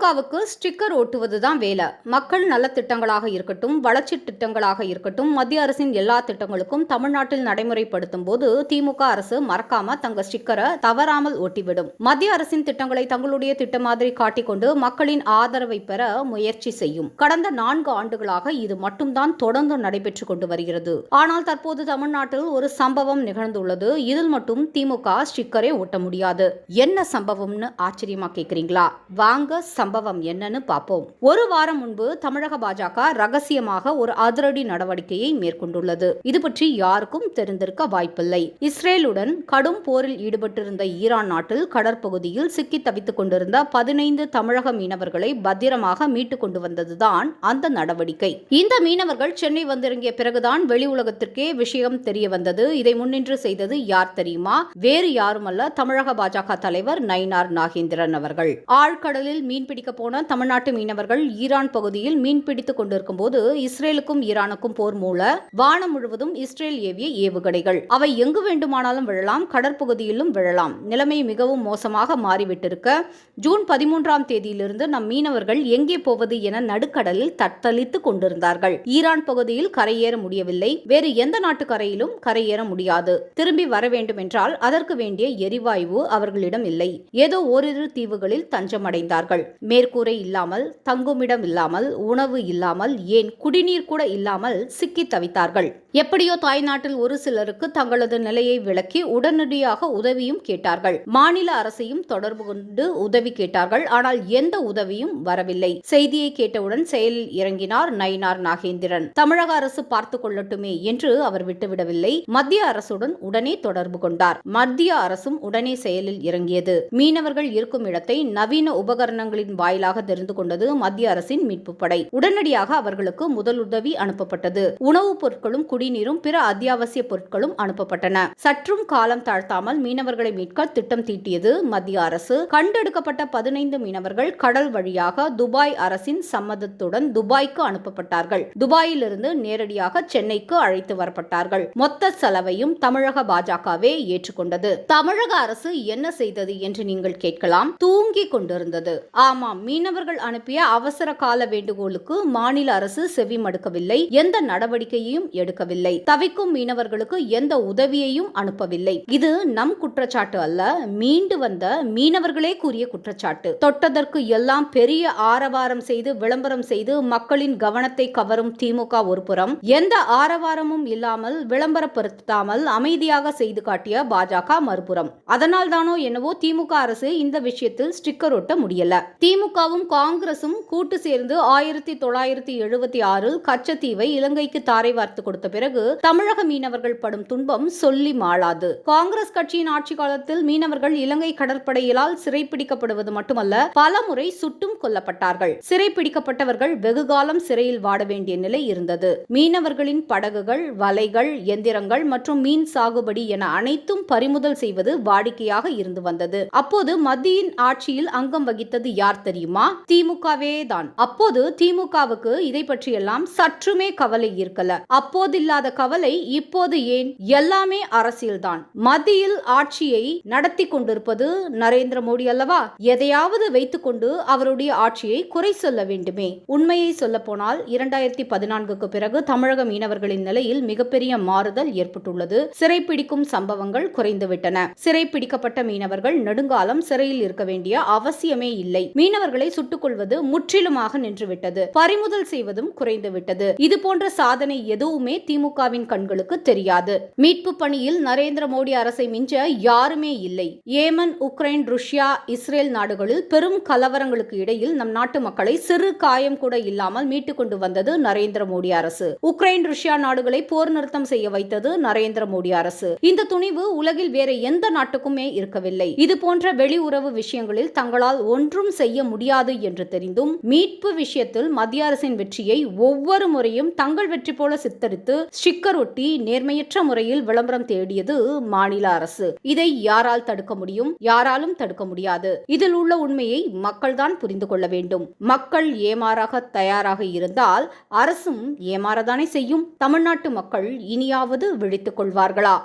திமுகவுக்கு ஸ்டிக்கர் ஓட்டுவதுதான் வேலை. மக்கள் நலத்திட்டங்களாக இருக்கட்டும் வளர்ச்சி திட்டங்களாக இருக்கட்டும் மத்திய அரசின் எல்லா திட்டங்களுக்கும் தமிழ்நாட்டில் நடைமுறைப்படுத்தும் போது திமுக அரசு மறக்காம தங்க ஸ்டிக்கரை தவறாமல் ஓட்டிவிடும். மத்திய அரசின் திட்டங்களை தங்களுடைய திட்டம் மாதிரி காட்டிக்கொண்டு மக்களின் ஆதரவை பெற முயற்சி செய்யும். கடந்த நான்கு ஆண்டுகளாக இது மட்டும்தான் தொடர்ந்து நடைபெற்றுக் கொண்டு வருகிறது. ஆனால் தற்போது தமிழ்நாட்டில் ஒரு சம்பவம் நிகழ்ந்துள்ளது. இதில் மட்டும் திமுக ஸ்டிக்கரை ஓட்ட முடியாது. என்ன சம்பவம்னு ஆச்சரியமா கேக்குறீங்களா? வாங்க சம்பவம் என்னன்னு பார்ப்போம். ஒரு வாரம் முன்பு தமிழக பாஜக ரகசியமாக ஒரு அதிரடி நடவடிக்கையை மேற்கொண்டுள்ளது. இது பற்றி யாருக்கும் தெரிந்திருக்க வாய்ப்பில்லை. இஸ்ரேலுடன் கடும் போரில் ஈடுபட்டிருந்த ஈரான் நாட்டில் கடற்பகுதியில் சிக்கி தவித்துக் கொண்டிருந்த பதினைந்து தமிழக மீனவர்களை பத்திரமாக மீட்டுக் கொண்டு வந்ததுதான் அந்த நடவடிக்கை. இந்த மீனவர்கள் சென்னை வந்திறங்கிய பிறகுதான் வெளி உலகத்திற்கே விஷயம் தெரிய வந்தது. இதை முன்னின்று செய்தது யார் தெரியுமா? வேறு யாருமல்ல தமிழக பாஜக தலைவர் நயினார் நாகேந்திரன் அவர்கள். ஆழ்கடலில் மீன்பிடி பிடிக்க போன தமிழ்நாட்டு மீனவர்கள் ஈரான் பகுதியில் மீன் பிடித்துக் கொண்டிருக்கும் போது இஸ்ரேலுக்கும் ஈரானுக்கும் போர் மூல வானம் முழுவதும் இஸ்ரேல் ஏவிய ஏவுகணைகள். அவை எங்கு வேண்டுமானாலும் விழலாம் கடற்பகுதியிலும் விழலாம். நிலைமை மிகவும் மோசமாக மாறிவிட்டிருக்க ஜூன் பதிமூன்றாம் தேதியிலிருந்து நம் மீனவர்கள் எங்கே போவது என நடுக்கடலில் தத்தளித்துக் கொண்டிருந்தார்கள். ஈரான் பகுதியில் கரையேற முடியவில்லை. வேறு எந்த நாட்டு கரையிலும் கரையேற முடியாது. திரும்பி வர வேண்டும் என்றால் அதற்கு வேண்டிய எரிவாயு அவர்களிடம் இல்லை. ஏதோ ஓரிரு தீவுகளில் தஞ்சமடைந்தார்கள். மேற்கூரை இல்லாமல் தங்குமிடம் இல்லாமல் உணவு இல்லாமல் ஏன் குடிநீர் கூட இல்லாமல் சிக்கி தவித்தார்கள்? எப்படியோ தாய்நாட்டில் ஒரு சிலருக்கு தங்களது நிலையை விளக்கி உடனடியாக உதவியும் கேட்டார்கள். மாநில அரசையும் தொடர்பு கொண்டு உதவி கேட்டார்கள். ஆனால் எந்த உதவியும் வரவில்லை. செய்தியை கேட்டவுடன் செயலில் இறங்கினார் நயினார் நாகேந்திரன். தமிழக அரசு பார்த்து கொள்ளட்டுமே என்று அவர் விட்டுவிடவில்லை. மத்திய அரசுடன் உடனே தொடர்பு கொண்டார். மத்திய அரசும் உடனே செயலில் இறங்கியது. மீனவர்கள் இருக்கும் இடத்தை நவீன உபகரணங்களின் வாயிலாக தெரிந்து கொண்டது மத்திய அரசின் மீட்பு படை. உடனடியாக அவர்களுக்கு முதலுதவி அனுப்பப்பட்டது. உணவுப் பொருட்களும் குடிநீரும் பிற அத்தியாவசிய பொருட்களும் அனுப்பப்பட்டன. சற்றும் காலம் தாழ்த்தாமல் மீனவர்களை மீட்க திட்டம் தீட்டியது மத்திய அரசு. கண்டெடுக்கப்பட்ட பதினைந்து மீனவர்கள் கடல் வழியாக துபாய் அரசின் சம்மதத்துடன் துபாய்க்கு அனுப்பப்பட்டார்கள். துபாயிலிருந்து நேரடியாக சென்னைக்கு அழைத்து வரப்பட்டார்கள். மொத்த செலவையும் தமிழக பாஜகவே ஏற்றுக்கொண்டது. தமிழக அரசு என்ன செய்தது என்று நீங்கள் கேட்கலாம். தூங்கிக் கொண்டிருந்தது. ஆமாம். மீனவர்கள் அனுப்பிய அவசர கால வேண்டுகோளுக்கு மாநில அரசு செவி மடுக்கவில்லை. எந்த நடவடிக்கையையும் எடுக்கவில்லை. தவிக்கும் மீனவர்களுக்கு எந்த உதவியையும் அனுப்பவில்லை. இது நம் குற்றச்சாட்டு அல்ல. மீண்டு வந்த மீனவர்களே கூறிய குற்றச்சாட்டு. தொட்டதற்கு எல்லாம் பெரிய ஆரவாரம் செய்து விளம்பரம் செய்து மக்களின் கவனத்தை கவரும் திமுக ஒருபுறம் எந்த ஆரவாரமும் இல்லாமல் விளம்பரப்படுத்தாமல் அமைதியாக செய்து காட்டிய பாஜக மறுபுறம். அதனால் தானோ என்னவோ திமுக அரசு இந்த விஷயத்தில் ஸ்டிக்கர் ஒட்ட முடியல. திமுகவும் காங்கிரசும் கூட்டு சேர்ந்து ஆயிரத்தி தொள்ளாயிரத்தி எழுபத்தி ஆறில் கச்சத்தீவை இலங்கைக்கு தாரை வார்த்து கொடுத்த பிறகு தமிழக மீனவர்கள் படும் துன்பம் சொல்லி மாளாது. காங்கிரஸ் கட்சியின் ஆட்சி காலத்தில் மீனவர்கள் இலங்கை கடற்படையிலால் சிறைப்பிடிக்கப்படுவது மட்டுமல்ல பல முறை சுட்டும் கொல்லப்பட்டார்கள். சிறைப்பிடிக்கப்பட்டவர்கள் வெகுகாலம் சிறையில் வாட வேண்டிய நிலை இருந்தது. மீனவர்களின் படகுகள் வலைகள் எந்திரங்கள் மற்றும் மீன் சாகுபடி என அனைத்தும் பறிமுதல் செய்வது வாடிக்கையாக இருந்து வந்தது. அப்போது மத்தியின் ஆட்சியில் அங்கம் வகித்தது யார் தெரியுமா? திமுகவே தான். அப்போது திமுகவுக்கு இதை பற்றியெல்லாம் சற்றுமே கவலை இருக்கல. அப்போது இல்லாத கவலை இப்போது ஏன்? எல்லாமே அரசியல்தான். மத்தியில் ஆட்சியை நடத்தி கொண்டிருப்பது நரேந்திர மோடி அல்லவா? எதையாவது வைத்துக்கொண்டு அவருடைய ஆட்சியை குறை சொல்ல வேண்டுமே. உண்மையை சொல்ல போனால் இரண்டாயிரத்தி பதினான்குக்கு பிறகு தமிழக மீனவர்களின் நிலையில் மிகப்பெரிய மாறுதல் ஏற்பட்டுள்ளது. சிறைப்பிடிக்கும் சம்பவங்கள் குறைந்துவிட்டன. சிறைப்பிடிக்கப்பட்ட மீனவர்கள் நெடுங்காலம் சிறையில் இருக்க வேண்டிய அவசியமே இல்லை. மீனவர்களை சுட்டுக் கொள்வது முற்றிலுமாக நின்றுவிட்டது. பறிமுதல் செய்வதும் குறைந்துவிட்டது. இது போன்ற சாதனை எதுவுமே திமுகவின் கண்களுக்கு தெரியாது. மீட்பு பணியில் நரேந்திர மோடி அரசை மிஞ்ச யாருமே இல்லை. ஏமன் உக்ரைன் ருஷ்யா இஸ்ரேல் நாடுகளில் பெரும் கலவரங்களுக்கு இடையில் நம் நாட்டு மக்களை சிறு காயம் கூட இல்லாமல் மீட்டுக் கொண்டு வந்தது நரேந்திர மோடி அரசு. உக்ரைன் ருஷ்யா நாடுகளை போர் நிறுத்தம் செய்ய வைத்தது நரேந்திர மோடி அரசு. இந்த துணிவு உலகில் வேற எந்த நாட்டுக்குமே இருக்கவில்லை. இது போன்ற வெளியுறவு விஷயங்களில் தங்களால் ஒன்றும் செய்ய செய்ய முடியாது என்று தெரிந்தும் மீட்பு விஷயத்தில் மத்திய அரசின் வெற்றியை ஒவ்வொரு முறையும் தங்கள் வெற்றி போல சித்தரித்து ஸ்டிக்கர் ஒட்டி நேர்மையற்ற முறையில் விளம்பரம் தேடியது மாநில அரசு. இதை யாரால் தடுக்க முடியும்? யாராலும் தடுக்க முடியாது. இதில் உள்ள உண்மையை மக்கள்தான் புரிந்து கொள்ள வேண்டும். மக்கள் ஏமாறாக தயாராக இருந்தால் அரசும் ஏமாறதானே செய்யும்? தமிழ்நாட்டு மக்கள் இனியாவது விழித்துக் கொள்வார்களா?